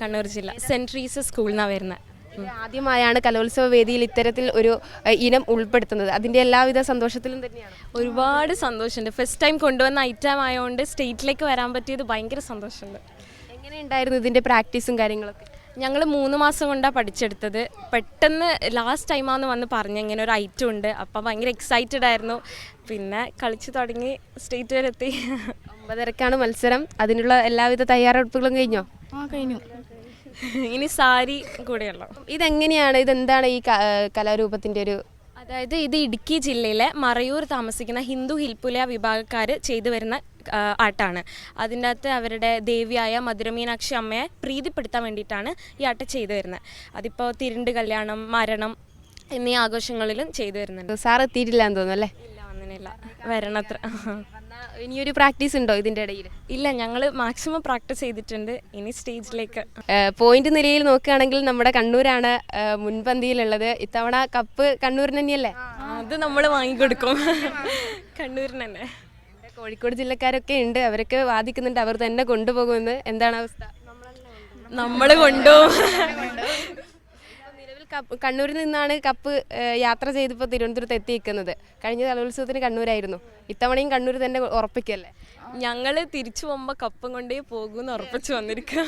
കണ്ണൂർ ജില്ല. Saint Teresa's സ്കൂളിൽ നിന്നാണ് വരുന്നത് ആദ്യമായാണ് കലോത്സവ വേദിയിൽ ഇത്തരത്തിൽ ഒരു ഇനം ഉൾപ്പെടുത്തുന്നത്. അതിന്റെ എല്ലാവിധ സന്തോഷത്തിലും തന്നെയാണ്. ഒരുപാട് സന്തോഷമുണ്ട്. ഫസ്റ്റ് ടൈം കൊണ്ടുവന്ന ഐറ്റം ആയതുകൊണ്ട് സ്റ്റേറ്റിലേക്ക് വരാൻ പറ്റിയത് ഭയങ്കര സന്തോഷമുണ്ട്. എങ്ങനെയുണ്ടായിരുന്നു ഇതിന്റെ പ്രാക്ടീസും കാര്യങ്ങളൊക്കെ? ഞങ്ങൾ മൂന്ന് മാസം കൊണ്ടാണ് പഠിച്ചെടുത്തത്. പെട്ടെന്ന് ലാസ്റ്റ് ടൈമാന്ന് വന്ന് പറഞ്ഞു ഇങ്ങനെ ഒരു ഐറ്റം ഉണ്ട്. അപ്പം ഭയങ്കര എക്സൈറ്റഡ് ആയിരുന്നു. പിന്നെ കളിച്ച് തുടങ്ങി സ്റ്റേറ്റ് വരെ എത്തി. ഒമ്പതരക്കാണ് മത്സരം. അതിനുള്ള എല്ലാവിധ തയ്യാറെടുപ്പുകളും കഴിഞ്ഞോ? ആ കഴിഞ്ഞു. ഇനി സാരി കൂടെയുള്ള? ഇതെങ്ങനെയാണ്? ഇതെന്താണ് ഈ കലാരൂപത്തിന്റെ ഒരു അതായത് ഇത് ഇടുക്കി ജില്ലയിലെ മറയൂർ താമസിക്കുന്ന ഹിന്ദു ഹിൽപുല വിഭാഗക്കാർ ചെയ്തു വരുന്ന ആട്ടാണ്. അതിന്റെ അകത്ത് അവരുടെ ദേവിയായ മധുരമീനാക്ഷി അമ്മയെ പ്രീതിപ്പെടുത്താൻ വേണ്ടിയിട്ടാണ് ഈ ആട്ടം ചെയ്തു വരുന്നത്. അതിപ്പോൾ തിരുണ്ട് കല്യാണം മരണം എന്നീ ആഘോഷങ്ങളിലും ചെയ്തു വരുന്നുണ്ട്. സാർ എത്തിയിട്ടില്ല എന്ന് തോന്നുന്നു അല്ലേ? ഇല്ല വന്നില്ല വരണത്ര. ഇനിയൊരു പ്രാക്ടീസ് ഉണ്ടോ ഇതിന്റെ ഇടയിൽ ഇല്ല ഞങ്ങൾ മാക്സിമം പ്രാക്ടീസ് ചെയ്തിട്ടുണ്ട്. ഇനി സ്റ്റേജിലേക്ക്. പോയിന്റ് നിലയിൽ നോക്കുകയാണെങ്കിൽ നമ്മുടെ കണ്ണൂരാണ് മുൻപന്തിയിലുള്ളത്. ഇത്തവണ കപ്പ് കണ്ണൂരിന് തന്നെയല്ലേ? അത് നമ്മൾ വാങ്ങിക്കൊടുക്കും. കണ്ണൂരിന് തന്നെ. കോഴിക്കോട് ജില്ലക്കാരൊക്കെ ഉണ്ട്. അവരൊക്കെ വാദിക്കുന്നുണ്ട്. അവർ തന്നെ കൊണ്ടുപോകുമെന്ന്. എന്താണ് അവസ്ഥ? നമ്മൾ കൊണ്ടുപോകും. കണ്ണൂരിൽ നിന്നാണ് കപ്പ് യാത്ര ചെയ്തിപ്പോൾ തിരുവനന്തപുരത്ത് എത്തിയിരിക്കുന്നത് കഴിഞ്ഞ കലോത്സവത്തിന് കണ്ണൂരായിരുന്നു. ഇത്തവണയും കണ്ണൂർ തന്നെ ഉറപ്പിക്കല്ലേ? ഞങ്ങൾ തിരിച്ചു പോകുമ്പോൾ കപ്പും കൊണ്ടേ പോകുമെന്ന് ഉറപ്പിച്ചു വന്നിരിക്കുക